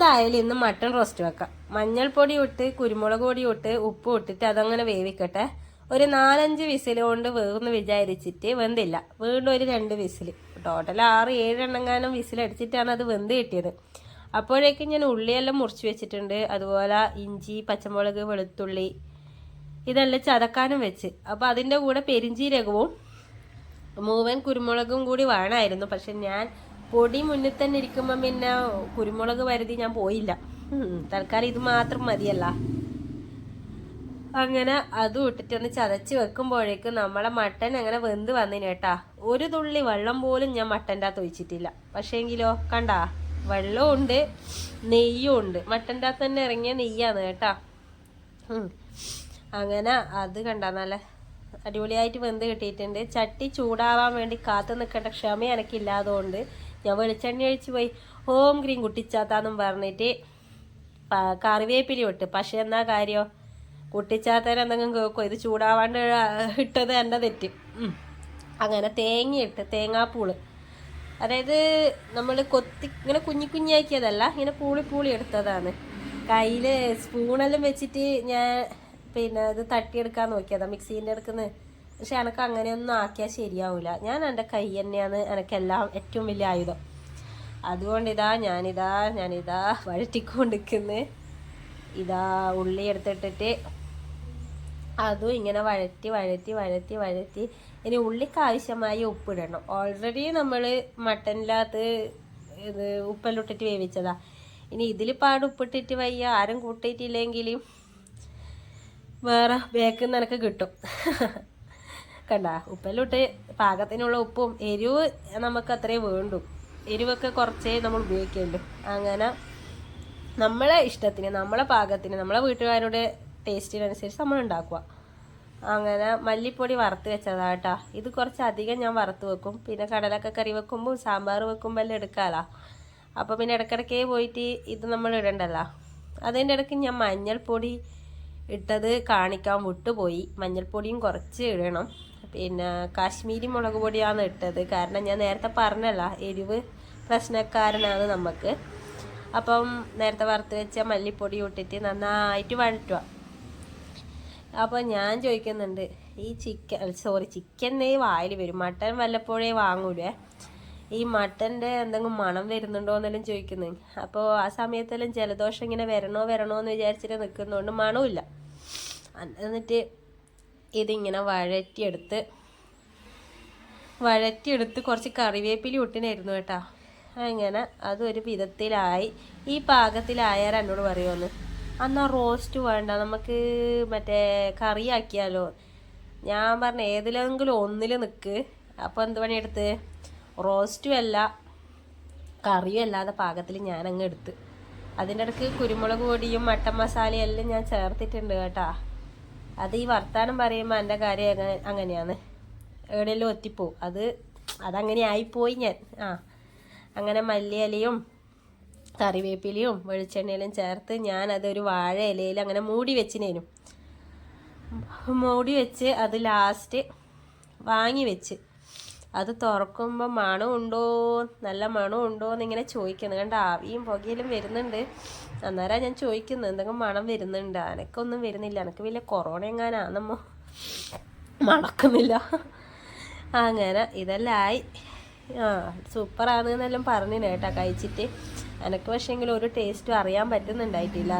എന്തായാലും ഇന്ന് mutton roast വെക്കാം. മഞ്ഞൾപ്പൊടി ഇട്ട് കുരുമുളക് പൊടി ഇട്ട് ഉപ്പ് ഇട്ടിട്ട് അതങ്ങനെ വേവിക്കട്ടെ. ഒരു നാലഞ്ച് വിസിൽ കൊണ്ട് വേർന്ന് വിചാരിച്ചിട്ട് വെന്തില്ല. വീണ്ടും ഒരു രണ്ട് വിസിൽ. ടോട്ടൽ ആറ് ഏഴെണ്ണങ്ങാനും വിസിലടിച്ചിട്ടാണ് അത് വെന്ത് കിട്ടിയത്. അപ്പോഴേക്കും ഞാൻ ഉള്ളിയെല്ലാം മുറിച്ച് വെച്ചിട്ടുണ്ട്. അതുപോലെ ഇഞ്ചി പച്ചമുളക് വെളുത്തുള്ളി ഇതെല്ലാം ചതക്കാനും വെച്ച്. അപ്പോൾ അതിന്റെ കൂടെ പെരിഞ്ചീരകവും മൂവൻ കുരുമുളകും കൂടി വേണമായിരുന്നു. പക്ഷെ ഞാൻ പൊടി മുന്നിൽ തന്നെ ഇരിക്കുമ്പോൾ പിന്നെ കുരുമുളക് വരുതി ഞാൻ പോയില്ല. തൽക്കാലം ഇത് മാത്രം മതിയല്ല. അങ്ങനെ അതും ഇട്ടിട്ടൊന്ന് ചതച്ച് വെക്കുമ്പോഴേക്കും നമ്മളെ മട്ടൻ അങ്ങനെ വെന്ത് വന്നിന് കേട്ടാ. ഒരു തുള്ളി വെള്ളം പോലും ഞാൻ മട്ടന്റെ അകത്ത് ഒഴിച്ചിട്ടില്ല. പക്ഷേങ്കിലോ കണ്ടാ? വെള്ളവും ഉണ്ട് നെയ്യും ഉണ്ട്. മട്ടന്റെ അകത്ത് തന്നെ ഇറങ്ങിയ നെയ്യാണ് കേട്ടാ. അങ്ങനെ അത് കണ്ട നല്ല അടിപൊളിയായിട്ട് വെന്ത് കിട്ടിയിട്ടുണ്ട്. ചട്ടി ചൂടാവാൻ വേണ്ടി കാത്തു നിൽക്കേണ്ട ക്ഷമ എനക്കില്ലാതുകൊണ്ട് ഞാൻ വെളിച്ചെണ്ണ ഒഴിച്ച് പോയി. ഹോം ഗ്രീൻ കുട്ടിച്ചാത്താന്നും പറഞ്ഞിട്ട് കറിവേപ്പിലി വിട്ട് ഇട്ട്. പക്ഷെ എന്നാ കാര്യോ? കുട്ടിച്ചാത്തൻ എന്തെങ്കിലും കേൾക്കോ ഇത് ചൂടാവാണ്ട് ഇട്ടത് എന്റെ തെറ്റ്. അങ്ങനെ തേങ്ങ ഇട്ട് തേങ്ങാപ്പൂൾ. അതായത് നമ്മൾ കൊത്തി ഇങ്ങനെ കുഞ്ഞി കുഞ്ഞാക്കിയതല്ല ഇങ്ങനെ പൂളി പൂളി എടുത്തതാണ്. കയ്യിൽ സ്പൂണെല്ലാം വെച്ചിട്ട് ഞാൻ പിന്നെ ഇത് തട്ടിയെടുക്കാൻ നോക്കിയതാണ് മിക്സീന്റെ എടുക്കുന്നത് പക്ഷെ എനക്ക് അങ്ങനെയൊന്നും ആക്കിയാൽ ശരിയാവില്ല ഞാൻ എന്റെ കൈ തന്നെയാണ് എനക്കെല്ലാം ഏറ്റവും വലിയ ആയുധം. അതുകൊണ്ട് ഇതാ ഞാനിതാ ഞാനിതാ വഴറ്റിക്കൊണ്ടിരിക്കുന്നത് ഇതാ ഉള്ളി എടുത്തിട്ടിട്ട് അതും ഇങ്ങനെ വഴറ്റി വഴറ്റി വഴറ്റി വഴറ്റി. ഇനി ഉള്ളിക്ക് ആവശ്യമായ ഉപ്പിടണം ഓൾറെഡി നമ്മൾ മട്ടനിലകത്ത് ഇത് ഉപ്പെല്ലാം ഇട്ടിട്ട് വേവിച്ചതാ. ഇനി ഇതിൽ പാട് ഉപ്പിട്ടിട്ട് വയ്യ. ആരും കൂട്ടിയിട്ടില്ലെങ്കിൽ വേറെ ബേക്കിൽ നിന്ന് കിട്ടും. കണ്ട ഉപ്പെല്ലാം ഇട്ട് പാകത്തിനുള്ള ഉപ്പും എരിവ് നമുക്ക് അത്രേ വേണ്ടു. എരിവൊക്കെ കുറച്ചേ നമ്മൾ ഉപയോഗിക്കുള്ളൂ അങ്ങനെ നമ്മളെ ഇഷ്ടത്തിന് നമ്മളെ പാകത്തിന് നമ്മളെ വീട്ടുകാരുടെ ടേസ്റ്റിനനുസരിച്ച് നമ്മൾ ഉണ്ടാക്കുക. അങ്ങനെ മല്ലിപ്പൊടി വറുത്ത് വെച്ചതാ കേട്ടാ ഇത് കുറച്ച് അധികം ഞാൻ വറുത്ത് വെക്കും. പിന്നെ കടലക്ക കറി വെക്കുമ്പോൾ സാമ്പാർ വെക്കുമ്പോൾ എല്ലാം എടുക്കാലോ. അപ്പോൾ പിന്നെ ഇടയ്ക്കിടയ്ക്ക് പോയിട്ട് ഇത് നമ്മൾ ഇടണ്ടല്ലോ. അതിന്റെ ഇടയ്ക്ക് ഞാൻ മഞ്ഞൾപ്പൊടി ഇട്ടത് കാണിക്കാൻ വിട്ടുപോയി. മഞ്ഞൾപ്പൊടിയും കുറച്ച് ഇടണം. പിന്നെ കാശ്മീരി മുളക് പൊടിയാണ് ഇട്ടത്. കാരണം ഞാൻ നേരത്തെ പറഞ്ഞല്ല എരിവ് പ്രശ്നക്കാരനാണ് നമുക്ക്. അപ്പം നേരത്തെ വറുത്ത് വെച്ച മല്ലിപ്പൊടി ഇട്ടിട്ട് നന്നായിട്ട് വഴറ്റുക. അപ്പോൾ ഞാൻ ചോദിക്കുന്നുണ്ട് ഈ ചിക്കൻ സോറി ചിക്കൻ വായിൽ വരും. മട്ടൻ വല്ലപ്പോഴേ വാങ്ങൂലേ? ഈ മട്ടന്റെ എന്തെങ്കിലും മണം വരുന്നുണ്ടോ എന്നെല്ലാം ചോദിക്കുന്നു. അപ്പോൾ ആ സമയത്തെല്ലാം ജലദോഷം ഇങ്ങനെ വരണോ വരണോ എന്ന് വിചാരിച്ചിട്ട് നിൽക്കുന്നതുകൊണ്ട് മണമില്ല എന്നിട്ട് ഇതിങ്ങനെ വഴറ്റിയെടുത്ത് വഴറ്റിയെടുത്ത് കുറച്ച് കറിവേപ്പില ഇട്ടിനായിരുന്നു കേട്ടോ. അങ്ങനെ അതൊരു വിധത്തിലായി. ഈ പാകത്തിലായാൽ എന്നോട് പറയുമെന്ന് അന്നാ റോസ്റ്റ് വേണ്ട നമുക്ക് മറ്റേ കറിയാക്കിയാലോ ഞാൻ പറഞ്ഞ ഏതിലെങ്കിലും ഒന്നിൽ നിൽക്ക് അപ്പോൾ എന്ത് പണിയെടുത്ത്? റോസ്റ്റും അല്ല കറിയും അല്ലാതെ പാകത്തിൽ ഞാനങ്ങ് എടുത്ത്. അതിന്റെ ഇടയ്ക്ക് കുരുമുളക് പൊടിയും മട്ടൻ മസാലയും എല്ലാം ഞാൻ ചേർത്തിട്ടുണ്ട് കേട്ടാ. അത് ഈ വർത്താനം പറയുമ്പോൾ എന്റെ കാര്യം അങ്ങ- അങ്ങനെയാണ്. എവിടെയെല്ലാം ഒത്തിപ്പോവും അത് അതങ്ങനെ ആയിപ്പോയി ഞാൻ. ആ. അങ്ങനെ മല്ലിയിലയും കറിവേപ്പിലയും വെളിച്ചെണ്ണയിലും ചേർത്ത് ഞാൻ അതൊരു വാഴ ഇലയിൽ അങ്ങനെ മൂടി വെച്ചിനേനും. മൂടി വെച്ച് അത് ലാസ്റ്റ് വാങ്ങി വെച്ച്. അത് തുറക്കുമ്പോൾ മണം ഉണ്ടോ? നല്ല മണം ഉണ്ടോ എന്നിങ്ങനെ ചോദിക്കുന്നു. കണ്ട ആവിയും പുകയിലും വരുന്നുണ്ട്. അന്നേരം ഞാൻ ചോദിക്കുന്നു എന്തെങ്കിലും മണം വരുന്നുണ്ട്? അനക്കൊന്നും വരുന്നില്ല. എനിക്ക് വലിയ കൊറോണ എങ്ങാനാണെന്നോ മണക്കുന്നില്ല. അങ്ങനെ ഇതെല്ലാം ആയി ആ സൂപ്പറാണ് എന്നെല്ലാം പറഞ്ഞു കേട്ടോ കഴിച്ചിട്ട്. എനിക്ക് പക്ഷേങ്കിൽ ഒരു ടേസ്റ്റും അറിയാൻ പറ്റുന്നുണ്ടായിട്ടില്ല.